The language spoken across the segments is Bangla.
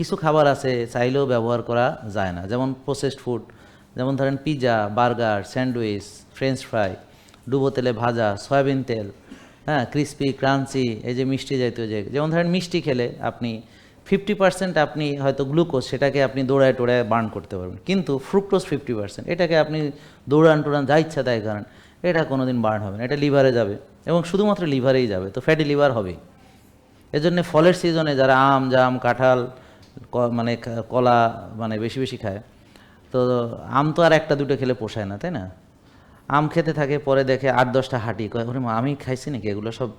কিছু খাবার আছে চাইলেও ব্যবহার করা যায় না। যেমন প্রসেসড ফুড যেমন ধরেন pizza burger sandwich French fry ডুবো তেলে ভাজা, সয়াবিন তেল হ্যাঁ ক্রিস্পি ক্রাঞ্চি এই যে মিষ্টি জাতীয় যে, যেমন ধরেন মিষ্টি খেলে আপনি ফিফটি পার্সেন্ট আপনি হয়তো গ্লুকোজ সেটাকে আপনি দৌড়ায় টোড়ায় বার্ন করতে পারবেন। কিন্তু ফ্রুক্টোজ ফিফটি পার্সেন্ট এটাকে আপনি দৌড়ান টোড়ান যা ইচ্ছা তাই করেন এটা কোনো দিন বার্ন হবে না, এটা লিভারে যাবে এবং শুধুমাত্র লিভারেই যাবে, তো ফ্যাটি লিভার হবেই। এজন্য ফলের সিজনে যারা আম, জাম, কাঁঠাল মানে কলা মানে বেশি বেশি খায়। তো আম তো আর একটা দুটো খেলে পোষায় না, তাই না? আম খেতে থাকে, পরে দেখে আট দশটা হাঁটি, কয়, ওরে আমি খাইছি নাকি? এগুলো সব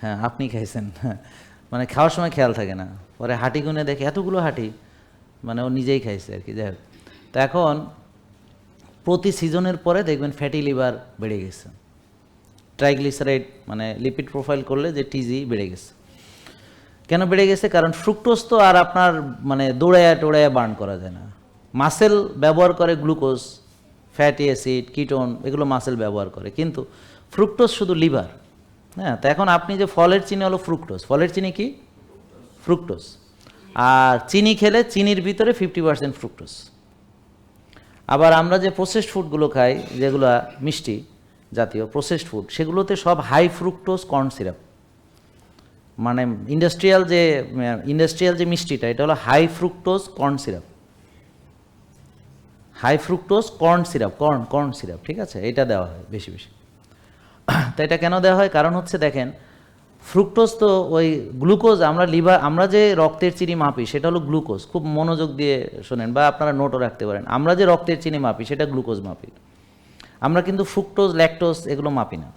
হ্যাঁ আপনি খাইছেন। মানে খাওয়ার সময় খেয়াল থাকে না। পরে হাঁটি গুনে দেখে, এতগুলো হাঁটি? মানে ও নিজেই খাইছে আর কি, যাই হোক। তা এখন প্রতি সিজনের পরে দেখবেন ফ্যাটি লিভার বেড়ে গেছে। ট্রাইগ্লিসারাইড মানে লিপিড প্রোফাইল করলে যে টিজি বেড়ে গেছে। কেন বেড়ে গেছে? কারণ ফ্রুক্টোজ তো আর আপনার মানে দৌড়ায়া টোড়ায়া বার্ন করা যায় না। মাসেল ব্যবহার করে গ্লুকোজ ফ্যাটি অ্যাসিড কিটোন এগুলো মাসেল ব্যবহার করে। কিন্তু ফ্রুক্টোজ শুধু লিভার হ্যাঁ? তো এখন আপনি যে ফলের চিনি হলো ফ্রুক্টোজ ফলের চিনি কি? ফ্রুক্টোজ আর চিনি খেলে চিনির ভিতরে ফিফটি পার্সেন্ট ফ্রুক্টোজ আবার আমরা যে প্রসেসড ফুডগুলো খাই, যেগুলো মিষ্টি জাতীয় প্রসেসড ফুড সেগুলোতে সব হাই ফ্রুক্টোজ কর্ন সিরাপ মানে ইন্ডাস্ট্রিয়াল যে ইন্ডাস্ট্রিয়াল যে মিষ্টিটা, এটা হলো high fructose corn syrup high fructose corn syrup corn corn syrup ঠিক আছে? এটা দেওয়া হয় বেশি বেশি। তো এটা কেন দেওয়া হয়? কারণ হচ্ছে দেখেন ফ্রুক্টোজ তো ওই গ্লুকোজ আমরা লিভার আমরা যে রক্তের চিনি মাপি, সেটা হলো গ্লুকোজ খুব মনোযোগ দিয়ে শোনেন বা আপনারা নোটও রাখতে পারেন। আমরা যে রক্তের চিনি মাপি, সেটা গ্লুকোজ মাপি। আমরা কিন্তু ফ্রুক্টোজ ল্যাকটোজ এগুলো মাপি না।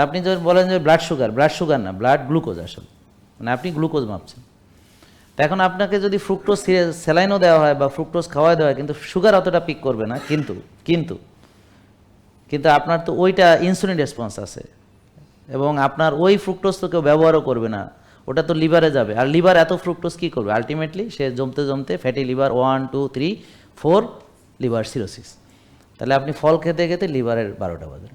তা আপনি যদি বলেন যে ব্লাড সুগার ব্লাড সুগার না ব্লাড গ্লুকোজ আসলে। মানে আপনি গ্লুকোজ মাপছেন। তা এখন আপনাকে যদি ফ্রুক্টোজ স্যালাইনও দেওয়া হয় বা ফ্রুক্টোজ খাওয়াই দেওয়া হয়, কিন্তু সুগার অতটা পিক করবে না, কিন্তু কিন্তু কিন্তু আপনার তো ওইটা ইনসুলিন রেসপন্স আছে। এবং আপনার ওই ফ্রুক্টোজ তো কেউ ব্যবহারও করবে না, ওটা তো লিভারে যাবে। আর লিভার এত ফ্রুক্টোজ কী করবে? আলটিমেটলি সে জমতে জমতে fatty liver one two three four liver cirrhosis তাহলে আপনি ফল খেতে খেতে লিভারের বারোটা বাজেন